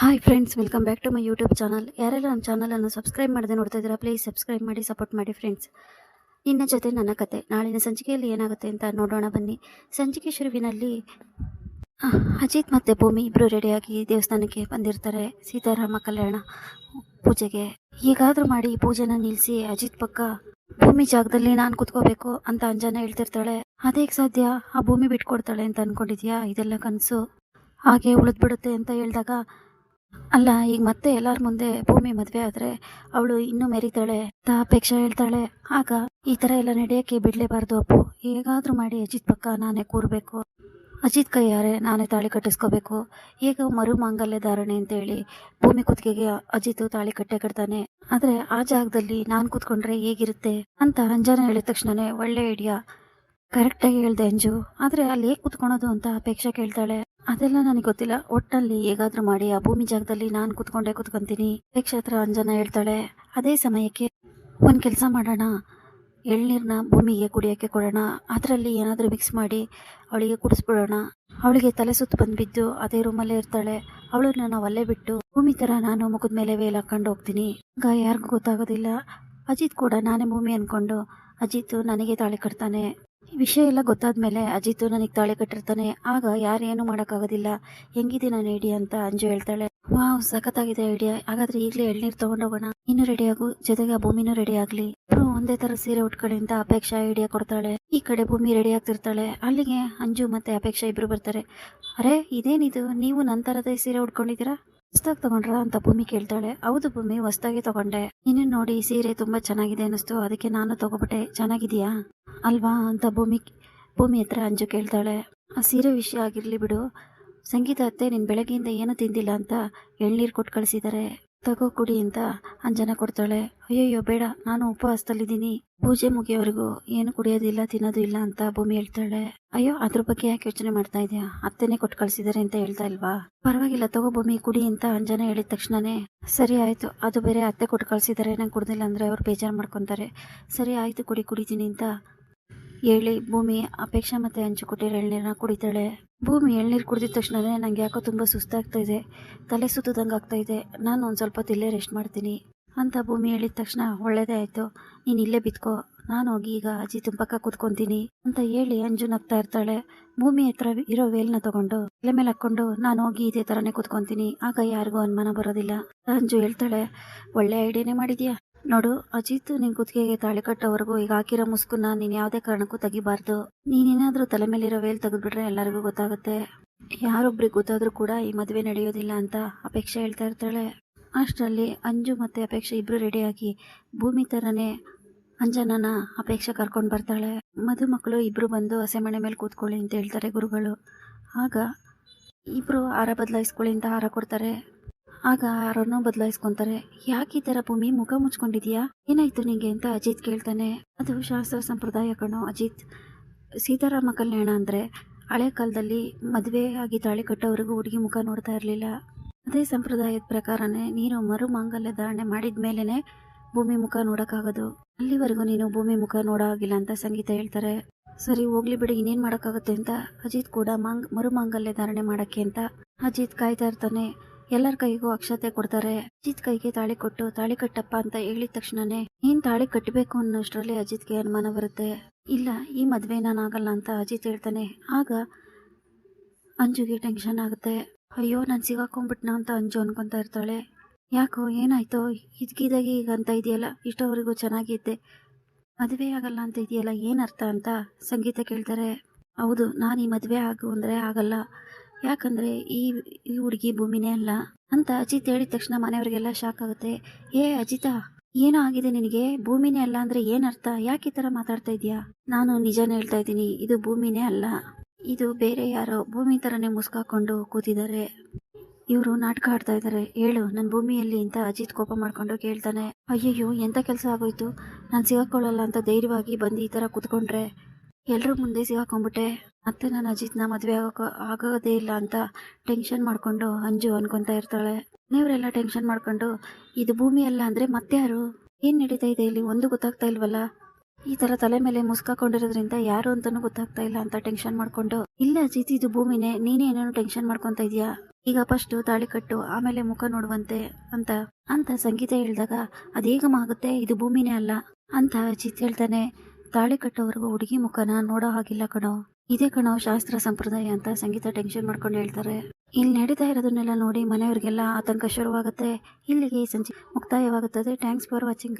Hi friends welcome back to my YouTube channel ಯಾರೆಲ್ಲ ನಮ್ಮ ಚಾನಲನ್ನು ಸಬ್ಸ್ಕ್ರೈಬ್ ಮಾಡದೆ ನೋಡ್ತಾ ಇದ್ದೀರಾ ಪ್ಲೀಸ್ ಸಬ್ಸ್ಕ್ರೈಬ್ ಮಾಡಿ ಸಪೋರ್ಟ್ ಮಾಡಿ ಫ್ರೆಂಡ್ಸ್ ನಿನ್ನ ಜೊತೆ ನನ್ನ ಕತೆ. ನಾಳಿನ ಸಂಚಿಕೆಯಲ್ಲಿ ಏನಾಗುತ್ತೆ ಅಂತ ನೋಡೋಣ, ಬನ್ನಿ. ಸಂಚಿಕೆ ಶುರುವಿನಲ್ಲಿ ಅಜಿತ್ ಮತ್ತು ಭೂಮಿ ಇಬ್ಬರು ರೆಡಿಯಾಗಿ ದೇವಸ್ಥಾನಕ್ಕೆ ಬಂದಿರ್ತಾರೆ, ಸೀತಾರಾಮ ಕಲ್ಯಾಣ ಪೂಜೆಗೆ. ಈಗಾದರೂ ಮಾಡಿ ಪೂಜೆನ ನಿಲ್ಲಿಸಿ ಅಜಿತ್ ಪಕ್ಕ ಭೂಮಿ ಜಾಗದಲ್ಲಿ ನಾನು ಕುತ್ಕೋಬೇಕು ಅಂತ ಅಂಜನ ಹೇಳ್ತಿರ್ತಾಳೆ. ಅದೇಗೆ ಸಾಧ್ಯ, ಆ ಭೂಮಿ ಬಿಟ್ಕೊಡ್ತಾಳೆ ಅಂತ ಅಂದ್ಕೊಂಡಿದ್ಯಾ ಇದೆಲ್ಲ ಕನಸು. ಹಾಗೆ ಉಳಿದ್ಬಿಡುತ್ತೆ ಅಂತ ಹೇಳಿದಾಗ ಅಲ್ಲ ಈಗ ಮತ್ತೆ ಎಲ್ಲರ ಮುಂದೆ ಭೂಮಿ ಮದುವೆ ಆದ್ರೆ ಅವಳು ಇನ್ನೂ ಮೆರಿತಾಳೆ, ಅಂತ ಅಪೇಕ್ಷೆ ಹೇಳ್ತಾಳೆ. ಆಗ ಈ ತರ ಎಲ್ಲ ನಡೆಯೋಕ್ಕೆ ಬಿಡಲೇಬಾರ್ದು ಅಪ್ಪು. ಹೇಗಾದ್ರೂ ಮಾಡಿ ಅಜಿತ್ ಪಕ್ಕ ನಾನೇ ಕೂರ್ಬೇಕು. ಅಜಿತ್ ಕೈಯಾರೆ ನಾನೇ ತಾಳಿ ಕಟ್ಟಿಸ್ಕೋಬೇಕು. ಈಗ ಮರು ಮಾಂಗಲ್ಯ ಧಾರಣೆ ಅಂತೇಳಿ ಭೂಮಿ ಕುತ್ತಿಗೆಗೆ ಅಜಿತ್ ತಾಳಿ ಕಟ್ಟೆ ಕಟ್ತಾನೆ. ಆದ್ರೆ ಆ ಜಾಗದಲ್ಲಿ ನಾನು ಕೂತ್ಕೊಂಡ್ರೆ ಹೇಗಿರುತ್ತೆ ಅಂತ ಅಂಜನ ಹೇಳಿದ ತಕ್ಷಣನೇ ಒಳ್ಳೆ ಐಡಿಯಾ ಕರೆಕ್ಟಾಗಿ ಹೇಳ್ದೆ ಅಂಜು. ಆದ್ರೆ ಅಲ್ಲಿ ಹೇಗೆ ಕುತ್ಕೊಳೋದು ಅಂತ ಅಪೇಕ್ಷೆ ಕೇಳ್ತಾಳೆ. ಅದೆಲ್ಲ ನನಗೆ ಗೊತ್ತಿಲ್ಲ. ಒಟ್ಟಲ್ಲಿ ಹೇಗಾದ್ರೂ ಮಾಡಿ ಆ ಭೂಮಿ ಜಾಗದಲ್ಲಿ ನಾನು ಕುತ್ಕೊಂಡೇ ಕುತ್ಕೊಂತೀನಿ. ಅಪೇಕ್ಷೆ ಹತ್ರ ಅಂಜನ ಹೇಳ್ತಾಳೆ. ಅದೇ ಸಮಯಕ್ಕೆ ಒಂದು ಕೆಲಸ ಮಾಡೋಣ. ಎಳ್ನೀರನ್ನ ಭೂಮಿಗೆ ಕುಡಿಯೋಕ್ಕೆ ಕೊಡೋಣ. ಅದರಲ್ಲಿ ಏನಾದರೂ ಮಿಕ್ಸ್ ಮಾಡಿ ಅವಳಿಗೆ ಕುಡಿಸ್ಬಿಡೋಣ. ಅವಳಿಗೆ ತಲೆ ಸುತ್ತು ಬಂದುಬಿದ್ದು ಅದೇ ರೂಮಲ್ಲೇ ಇರ್ತಾಳೆ. ಅವಳನ್ನ ನಾವು ಅಲ್ಲೇ ಬಿಟ್ಟು ಭೂಮಿ ಥರ ನಾನು ಮುಖದ ಮೇಲೆ ವೇಲ್ ಹಾಕ್ಕೊಂಡು ಹೋಗ್ತೀನಿ. ಆಗ ಯಾರಿಗೂ ಗೊತ್ತಾಗೋದಿಲ್ಲ. ಅಜಿತ್ ಕೂಡ ನಾನೇ ಭೂಮಿ ಅಂದ್ಕೊಂಡು ಅಜಿತ್ ನನಗೆ ತಾಳಿ ಕಟ್ತಾನೆ. ವಿಷಯ ಎಲ್ಲ ಗೊತ್ತಾದ್ಮೇಲೆ ಅಜಿತ್ ನನಗೆ ತಾಳೆ ಕಟ್ಟಿರ್ತಾನೆ. ಆಗ ಯಾರೇನು ಮಾಡೋಕ್ಕಾಗೋದಿಲ್ಲ. ಹೆಂಗಿದೆ ನಾನು ಐಡಿಯಾ ಅಂತ ಅಂಜು ಹೇಳ್ತಾಳೆ. ವಾವ್, ಸಖತ್ತಾಗಿದೆ ಐಡಿಯಾ. ಹಾಗಾದ್ರೆ ಈಗಲೇ ಎಳ್ನೀರು ತಗೊಂಡೋಗೋಣ. ಇನ್ನು ರೆಡಿ ಆಗು. ಜೊತೆಗೆ ಆ ಭೂಮಿನೂ ರೆಡಿ ಆಗ್ಲಿ. ಇಬ್ರು ಒಂದೇ ತರ ಸೀರೆ ಉಟ್ಕೊಳ್ಳಿಂದ ಅಪೇಕ್ಷಾ ಐಡಿಯಾ ಕೊಡ್ತಾಳೆ. ಈ ಕಡೆ ಭೂಮಿ ರೆಡಿ ಆಗ್ತಿರ್ತಾಳೆ. ಅಲ್ಲಿಗೆ ಅಂಜು ಮತ್ತೆ ಅಪೇಕ್ಷಾ ಇಬ್ರು ಬರ್ತಾರೆ. ಅರೆ, ಇದೇನಿದು? ನೀವು ನಂತರದ ಸೀರೆ ಉಟ್ಕೊಂಡಿದ್ದೀರಾ? ಹೊಸ್ದಾಗಿ ತಗೊಂಡ್ರಾ ಅಂತ ಭೂಮಿ ಕೇಳ್ತಾಳೆ. ಹೌದು ಭೂಮಿ ಹೊಸ್ತಾಗಿ ತಗೊಂಡೆ. ನೀನು ನೋಡಿ ಸೀರೆ ತುಂಬಾ ಚೆನ್ನಾಗಿದೆ ಅನಿಸ್ತು ಅದಕ್ಕೆ ನಾನು ತಗೋಬಿಟ್ಟೆ. ಚೆನ್ನಾಗಿದೆಯಾ? ಅಲ್ವಾ ಅಂತ ಭೂಮಿ ಭೂಮಿ ಹತ್ರ ಅಂಜು ಕೇಳ್ತಾಳೆ. ಆ ಸೀರೆ ವಿಷಯ ಆಗಿರ್ಲಿ ಬಿಡು. ಸಂಗೀತ ಅತ್ತೆ ನೀನು ಬೆಳಗ್ಗೆಯಿಂದ ಏನು ತಿಂದಿಲ್ಲ ಅಂತ ಎಳ್ನೀರು ಕೊಟ್ಟು ಕಳಿಸಿದ್ದಾರೆ ತಗೋ ಕುಡಿ ಅಂತ ಅಂಜನ ಕೊಡ್ತಾಳೆ. ಅಯ್ಯಯ್ಯೋ, ಬೇಡ, ನಾನು ಉಪವಾಸದಲ್ಲಿದ್ದೀನಿ. ಪೂಜೆ ಮುಗಿಯೋವರೆಗೂ ಏನು ಕುಡಿಯೋದಿಲ್ಲ, ತಿನ್ನೋದು ಇಲ್ಲ ಅಂತ ಭೂಮಿ ಹೇಳ್ತಾಳೆ. ಅಯ್ಯೋ, ಅದ್ರ ಬಗ್ಗೆ ಯಾಕೆ ಯೋಚನೆ ಮಾಡ್ತಾ ಇದೆಯಾ? ಅತ್ತೆನೆ ಕೊಟ್ಟು ಕಳ್ಸಿದಾರೆ ಅಂತ ಹೇಳ್ತಾ ಇಲ್ವಾ? ಪರವಾಗಿಲ್ಲ, ತಗೋ ಭೂಮಿ, ಕುಡಿ ಅಂತ ಅಂಜನ ಹೇಳಿದ ತಕ್ಷಣನೇ, ಸರಿ ಆಯ್ತು, ಅದು ಬೇರೆ ಅತ್ತೆ ಕೊಟ್ಟು ಕಳ್ಸಿದಾರೆ, ನಂಗೆ ಕುಡ್ದಿಲ್ಲ ಅಂದ್ರೆ ಅವ್ರು ಬೇಜಾರು ಮಾಡ್ಕೊಂತಾರೆ. ಸರಿ ಆಯ್ತು ಕುಡಿ, ಕುಡಿತೀನಿ ಅಂತ ಹೇಳಿ, ಭೂಮಿ ಅಪೇಕ್ಷೆ ಮತ್ತೆ ಹಂಚು ಕೊಟ್ಟಿರೋ ಎಳ್ನೀರನ್ನ ಕುಡಿತಾಳೆ. ಭೂಮಿ ಎಳ್ನೀರು ಕುಡಿದ ತಕ್ಷಣವೇ ನಂಗೆ ಯಾಕೋ ತುಂಬ ಸುಸ್ತಾಗ್ತಾ ಇದೆ. ತಲೆ ಸುತ್ತದಂಗೆ ಆಗ್ತಾ ಇದೆ. ನಾನು ಒಂದು ಸ್ವಲ್ಪ ಇಲ್ಲೇ ರೆಸ್ಟ್ ಮಾಡ್ತೀನಿ. ಅಂತ ಭೂಮಿ ಹೇಳಿದ ತಕ್ಷಣ, ಒಳ್ಳೇದೇ ಆಯಿತು. ನೀನು ಇಲ್ಲೇ ಬಿತ್ಕೋ. ನಾನು ಹೋಗಿ ಈಗ ಅಜ್ಜಿ ತುಂಬಕ್ಕ ಕೂತ್ಕೊಂತೀನಿ. ಅಂತ ಹೇಳಿ ಅಂಜು ನಗ್ತಾ ಇರ್ತಾಳೆ. ಭೂಮಿ ಹತ್ರ ಇರೋ ವೇಲ್ನ ತಗೊಂಡು ಎಲೆ ಮೇಲೆ ಹಾಕೊಂಡು ನಾನು ಹೋಗಿ ಇದೇ ತರನೇ ಕೂತ್ಕೊಂತೀನಿ. ಆಗ ಯಾರಿಗೂ ಅನುಮಾನ ಬರೋದಿಲ್ಲ. ಅಂಜು ಹೇಳ್ತಾಳೆ, ಒಳ್ಳೆ ಐಡಿಯಾನೇ ಮಾಡಿದ್ಯಾ? ನೋಡು, ಅಜಿತ್ ನಿನ್ ಕುತ್ತಿಗೆಗೆ ತಾಳಿ ಕಟ್ಟೋವರೆಗೂ ಈಗ ಹಾಕಿರೋ ಮುಸ್ಕನ್ನ ನೀನ್ ಯಾವುದೇ ಕಾರಣಕ್ಕೂ ತೆಗಿಬಾರ್ದು. ನೀನೇನಾದ್ರೂ ತಲೆ ಮೇಲಿರೋ ವೇಲ್ ತೆಗೆದ್ಬಿಟ್ರೆ ಎಲ್ಲರಿಗೂ ಗೊತ್ತಾಗುತ್ತೆ. ಯಾರೊಬ್ರಿಗೆ ಗೊತ್ತಾದ್ರೂ ಕೂಡ ಈ ಮದುವೆ ನಡೆಯೋದಿಲ್ಲ ಅಂತ ಅಪೇಕ್ಷೆ ಹೇಳ್ತಾ ಇರ್ತಾಳೆ. ಅಷ್ಟರಲ್ಲಿ ಅಂಜು ಮತ್ತೆ ಅಪೇಕ್ಷೆ ಇಬ್ರು ರೆಡಿಯಾಗಿ ಭೂಮಿ ಥರನೇ ಅಂಜನನ ಅಪೇಕ್ಷೆ ಕರ್ಕೊಂಡು ಬರ್ತಾಳೆ. ಮದುಮಕ್ಕಳು ಇಬ್ರು ಬಂದು ಹಸೆಮಣೆ ಮೇಲೆ ಕೂತ್ಕೊಳ್ಳಿ ಅಂತ ಹೇಳ್ತಾರೆ ಗುರುಗಳು. ಆಗ ಇಬ್ರು ಹಾರ ಬದಲಾಯಿಸ್ಕೊಳ್ಳಿ ಅಂತ ಹಾರ ಕೊಡ್ತಾರೆ. ಆಗ ಹಾರನ್ನು ಬದಲಾಯಿಸ್ಕೊಂತಾರೆ. ಯಾಕೆ ಈ ತರ ಭೂಮಿ ಮುಖ ಮುಚ್ಕೊಂಡಿದ್ಯಾ? ಏನಾಯ್ತು ನಿಂಗೆ ಅಂತ ಅಜಿತ್ ಕೇಳ್ತಾನೆ. ಅದು ಶಾಸ್ತ್ರ ಸಂಪ್ರದಾಯ ಕಣೋ ಅಜಿತ್. ಸೀತಾರಾಮ ಕಲ್ಯಾಣ ಅಂದ್ರೆ ಹಳೆ ಕಾಲದಲ್ಲಿ ಮದುವೆ ಆಗಿ ತಾಳಿ ಕಟ್ಟೋವರೆಗೂ ಹುಡುಗಿ ಮುಖ ನೋಡ್ತಾ ಇರಲಿಲ್ಲ. ಅದೇ ಸಂಪ್ರದಾಯದ ಪ್ರಕಾರನೇ ನೀನು ಮರು ಮಾಂಗಲ್ಯ ಧಾರಣೆ ಮಾಡಿದ ಭೂಮಿ ಮುಖ ನೋಡೋಕ್ಕಾಗೋದು. ಅಲ್ಲಿವರೆಗೂ ನೀನು ಭೂಮಿ ಮುಖ ನೋಡೋ ಆಗಿಲ್ಲ ಅಂತ ಸಂಗೀತ ಹೇಳ್ತಾರೆ. ಸರಿ, ಹೋಗ್ಲಿ ಬಿಡಿ, ಇನ್ನೇನು ಮಾಡೋಕ್ಕಾಗುತ್ತೆ ಅಂತ ಅಜಿತ್ ಕೂಡ ಮಾಂಗ್ ಮರು ಮಾಂಗಲ್ಯ ಧಾರಣೆ ಮಾಡೋಕ್ಕೆ ಅಂತ ಅಜಿತ್ ಕಾಯ್ತಾ ಇರ್ತಾನೆ. ಎಲ್ಲರ ಕೈಗೂ ಅಕ್ಷತೆ ಕೊಡ್ತಾರೆ. ಅಜಿತ್ ಕೈಗೆ ತಾಳಿ ಕೊಟ್ಟು, ತಾಳಿ ಕಟ್ಟಪ್ಪ ಅಂತ ಹೇಳಿದ ತಕ್ಷಣನೇ ನೀನ್ ತಾಳಿ ಕಟ್ಟಬೇಕು ಅನ್ನೋಷ್ಟರಲ್ಲಿ ಅಜಿತ್ಗೆ ಅನುಮಾನ ಬರುತ್ತೆ. ಇಲ್ಲ, ಈ ಮದ್ವೆ ನಾನು ಆಗಲ್ಲ ಅಂತ ಅಜಿತ್ ಹೇಳ್ತಾನೆ. ಆಗ ಅಂಜುಗೆ ಟೆನ್ಷನ್ ಆಗುತ್ತೆ. ಅಯ್ಯೋ, ನಾನು ಸಿಗಾಕೊಂಡ್ಬಿಟ್ನಾ ಅಂತ ಅಂಜು ಅನ್ಕೊಂತಾ ಇರ್ತಾಳೆ. ಯಾಕೋ, ಏನಾಯ್ತೋ? ಇದ್ಕಿದಾಗಿ ಈಗ ಅಂತ ಇದೆಯಲ್ಲ? ಇಷ್ಟೋವರೆಗೂ ಚೆನ್ನಾಗಿದ್ದೆ. ಮದುವೆ ಆಗಲ್ಲ ಅಂತ ಇದೆಯಲ್ಲ? ಏನರ್ಥ ಅಂತ ಸಂಗೀತ ಕೇಳ್ತಾರೆ. ಹೌದು, ನಾನು ಈ ಮದುವೆ ಆಗು ಅಂದರೆ ಆಗಲ್ಲ. ಯಾಕಂದರೆ ಈ ಈ ಹುಡುಗಿ ಭೂಮಿನೇ ಅಲ್ಲ ಅಂತ ಅಜಿತ್ ಹೇಳಿದ ತಕ್ಷಣ ಮನೆಯವರಿಗೆಲ್ಲ ಶಾಕ್ ಆಗುತ್ತೆ. ಏ, ಅಜಿತಾ, ಏನೋ ಆಗಿದೆ ನಿನಗೆ? ಭೂಮಿನೇ ಅಲ್ಲ ಅಂದ್ರೆ ಏನರ್ಥ ಯಾಕೆ ಈ ತರ ಮಾತಾಡ್ತಾ ಇದೀಯಾ ನಾನು ನಿಜಾನ ಹೇಳ್ತಾ ಇದ್ದೀನಿ, ಇದು ಭೂಮಿನೇ ಅಲ್ಲ. ಇದು ಬೇರೆ ಯಾರೋ ಭೂಮಿ ತರನೇ ಮುಸ್ಕಾಕೊಂಡು ಕೂತಿದ್ದಾರೆ. ಇವರು ನಾಟಕ ಆಡ್ತಾ ಇದ್ದಾರೆ. ಹೇಳು ನನ್ನ ಭೂಮಿಯಲ್ಲಿ ಅಂತ ಅಜಿತ್ ಕೋಪ ಮಾಡ್ಕೊಂಡು ಕೇಳ್ತಾನೆ. ಅಯ್ಯಯ್ಯೋ ಎಂಥ ಕೆಲಸ ಆಗೋಯ್ತು? ನಾನು ಸಿಗಾಕೊಳ್ಳಲ್ಲ ಅಂತ ಧೈರ್ಯವಾಗಿ ಬಂದು ಈ ತರ ಕೂತ್ಕೊಂಡ್ರೆ. ಎಲ್ಲರೂ ಮುಂದೆ ಸಿಗಾಕೊಂಡ್ಬಿಟ್ಟೆ. ಮತ್ತೆ ನಾನು ಅಜಿತ್ನ ಮದುವೆ ಆಗೋಕೆ ಆಗೋದೇ ಇಲ್ಲ ಅಂತ ಟೆನ್ಷನ್ ಮಾಡ್ಕೊಂಡು ಅಂಜು ಅನ್ಕೊತಾ ಇರ್ತಾಳೆ. ನೀವರೆಲ್ಲ ಟೆನ್ಷನ್ ಮಾಡ್ಕೊಂಡು ಇದು ಭೂಮಿ ಅಲ್ಲ ಅಂದರೆ ಯಾರು? ಏನು ನಡೀತಾ ಇದೆ ಇಲ್ಲಿ? ಒಂದು ಗೊತ್ತಾಗ್ತಾ ಇಲ್ವಲ್ಲ? ಈ ತರ ತಲೆ ಮೇಲೆ ಮುಸ್ಕಾಕೊಂಡಿರೋದ್ರಿಂದ ಯಾರು ಅಂತಾನೂ ಗೊತ್ತಾಗ್ತಾ ಇಲ್ಲ ಅಂತ ಟೆನ್ಷನ್ ಮಾಡ್ಕೊಂಡು, ಇಲ್ಲ ಅಜಿತ್, ಇದು ಭೂಮಿನೇ, ನೀನೇ ಏನೇನು ಟೆನ್ಷನ್ ಮಾಡ್ಕೊತಾ ಇದೀಯಾ? ಈಗ ಫಸ್ಟ್ ತಾಳಿ ಕಟ್ಟು, ಆಮೇಲೆ ಮುಖ ನೋಡುವಂತೆ ಅಂತ ಅಂತ ಸಂಗೀತ ಹೇಳಿದಾಗ ಅದೇಗಮ್ಮ ಆಗುತ್ತೆ ಇದು ಭೂಮಿನೇ ಅಲ್ಲ? ಅಂತ ಅಜಿತ್ ಹೇಳ್ತಾನೆ. ತಾಳಿ ಕಟ್ಟೋವರೆಗೂ ಹುಡುಗಿ ಮುಖನ ನೋಡೋ ಹಾಗಿಲ್ಲ ಕಣೋ. ಇದೇ ಕಣೋ ಶಾಸ್ತ್ರ ಸಂಪ್ರದಾಯ ಅಂತ ಸಂಗೀತ ಟೆನ್ಷನ್ ಮಾಡ್ಕೊಂಡು ಹೇಳ್ತಾರೆ. ಇಲ್ಲಿ ನಡೀತಾ ಇರೋದನ್ನೆಲ್ಲ ನೋಡಿ ಮನೆಯವ್ರಿಗೆಲ್ಲ ಆತಂಕ ಶುರುವಾಗುತ್ತೆ. ಇಲ್ಲಿಗೆ ಸಂಜೆ ಮುಕ್ತಾಯವಾಗುತ್ತದೆ. Thanks for watching